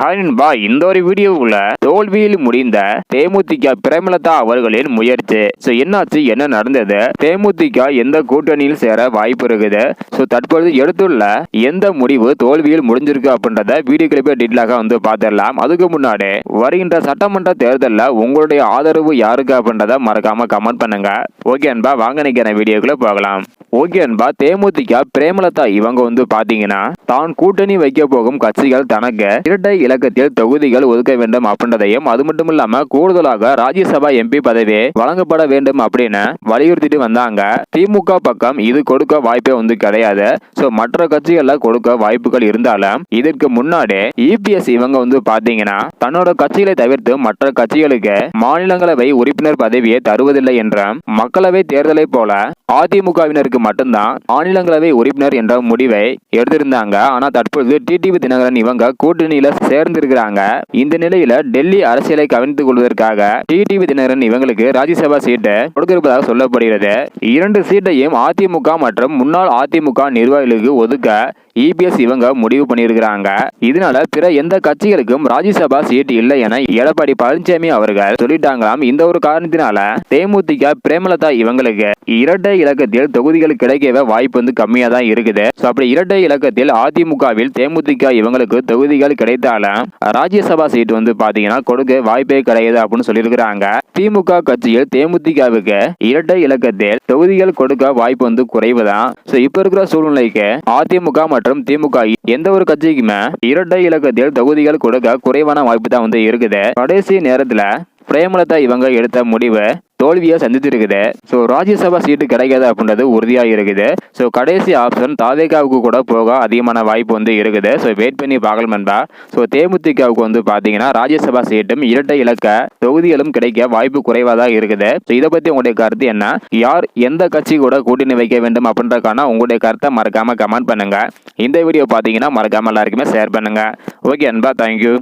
Hi இந்த ஒரு வீடியோவுல தோல்வியில் முடிந்த தேமுதிக பிரேமலதா அவர்களின் முயற்சி. ஸோ என்னாச்சு? என்ன நடந்தது? தேமுதிக எந்த கூட்டணியில் சேர வாய்ப்பு இருக்குது? ஸோ தற்பொழுது எடுத்துள்ள எந்த முடிவு தோல்வியில் முடிஞ்சிருக்கு அப்படின்றத வீடியோ கிளிப்பே டீட்டெயிலாக வந்து பார்த்துடலாம். அதுக்கு முன்னாடி வருகின்ற சட்டமன்ற தேர்தலில் உங்களுடைய ஆதரவு யாருக்கு அப்படின்றத மறக்காம கமெண்ட் பண்ணுங்க. ஓகே அன்பா வாங்க நிற்கிற வீடியோக்குள்ள போகலாம். ஓகே அன்பா தேமுதிக பிரேமலதா இவங்க வந்து பாத்தீங்கன்னா தான் கூட்டணி வைக்க போகும் கட்சிகள் தனக்கு இரட்டை இலக்கத்தில் தொகுதிகள் ஒதுக்க வேண்டும் அப்படின்றதையும் அது மட்டும் இல்லாம கூடுதலாக ராஜ்யசபா எம்பி பதவி வழங்கப்பட வேண்டும் அப்படின்னு வலியுறுத்திட்டு வந்தாங்க. திமுக பக்கம் இது கொடுக்க வாய்ப்பே வந்து கிடையாது. சோ மற்ற கட்சிகள்ல கொடுக்க வாய்ப்புகள் இருந்தாலும் இதற்கு முன்னாடி இபிஎஸ் இவங்க வந்து பாத்தீங்கன்னா தன்னோட கட்சிகளை தவிர்த்து மற்ற கட்சிகளுக்கு மாநிலங்களவை உறுப்பினர் பதவியை தருவதில்லை என்றும் மக்களவை தேர்தலை போல அதிமுகவினருக்கு மட்டும்தான் மாநிலங்களவை உறுப்பினர் என்ற முடிவை எடுத்திருந்தாங்க. ஆனா தற்பொழுது டிடிவி தினகரன் இவங்க கூட்டணியில சேர்ந்திருக்கிறாங்க. இந்த நிலையில டெல்லி அரசியலை கவனித்துக் கொள்வதற்காக டிடிவி தினகரன் இவங்களுக்கு ராஜ்யசபா சீட்டு கொடுத்திருப்பதாக சொல்லப்படுகிறது. இரண்டு சீட்டையும் அதிமுக மற்றும் முன்னாள் அதிமுக நிர்வாகிகளுக்கு ஒதுக்க இபிஎஸ் இவங்க முடிவு பண்ணியிருக்கிறாங்க. இதனால பிற எந்த கட்சிகளுக்கும் ராஜ்யசபா சீட் இல்லை என எடப்பாடி பழனிசாமி அவர்கள் சொல்லிட்டாங்களாம். இந்த ஒரு காரணத்தினால தேமுதிக பிரேமலதா இவங்களுக்கு இரட்டை இலக்கத்தில் தொகுதிகள் கிடைக்கவே வாய்ப்பு வந்து கம்மியா தான் இருக்குது அப்படி இரட்டை இலக்கத்தில் அதிமுகவில் தேமுதிக இவங்களுக்கு தொகுதிகள் கிடைத்தாலும் ராஜ்யசபா சீட் வந்து பாத்தீங்கன்னா கொடுக்க வாய்ப்பே கிடையாது அப்படின்னு சொல்லியிருக்கிறாங்க. திமுக கட்சியில் தேமுதிகவுக்கு இரட்டை இலக்கத்தில் தொகுதிகள் கொடுக்க வாய்ப்பு வந்து குறைவுதான் ஸோ இப்போ இருக்கிற சூழ்நிலைக்கு அதிமுக மற்றும் திமுக எந்த ஒரு கட்சிக்குமே இரட்டை இலக்கத்தில் தொகுதிகள் கொடுக்க குறைவான வாய்ப்பு தான் வந்து இருக்குது. கடைசி நேரத்துல பிரேமலதா இவங்க எடுத்த முடிவு தோல்வியை சந்தித்திருக்குது. ஸோ ராஜ்யசபா சீட்டு கிடைக்காது அப்படின்றது உறுதியாக இருக்குது. ஸோ கடைசி ஆப்ஷன் தாவேகாவுக்கு கூட போக அதிகமான வாய்ப்பு வந்து இருக்குது. ஸோ வெயிட் பண்ணி பார்க்கலாம் நண்பா. ஸோ தேமுதிகவுக்கு வந்து பார்த்தீங்கன்னா ராஜ்யசபா சீட்டும் இரட்டை இலக்க தொகுதிகளும் கிடைக்க வாய்ப்பு குறைவாக தான் இருக்குது. ஸோ இதை பற்றி உங்களுடைய கருத்து என்ன? யார் எந்த கட்சி கூட கூட்டணி வைக்க வேண்டும் அப்படின்றக்கான உங்களுடைய கருத்தை மறக்காமல் கமெண்ட் பண்ணுங்கள் இந்த வீடியோ பார்த்தீங்கன்னா மறக்காமல் எல்லாருக்குமே ஷேர் பண்ணுங்கள் ஓகே அன்பா தேங்க்யூ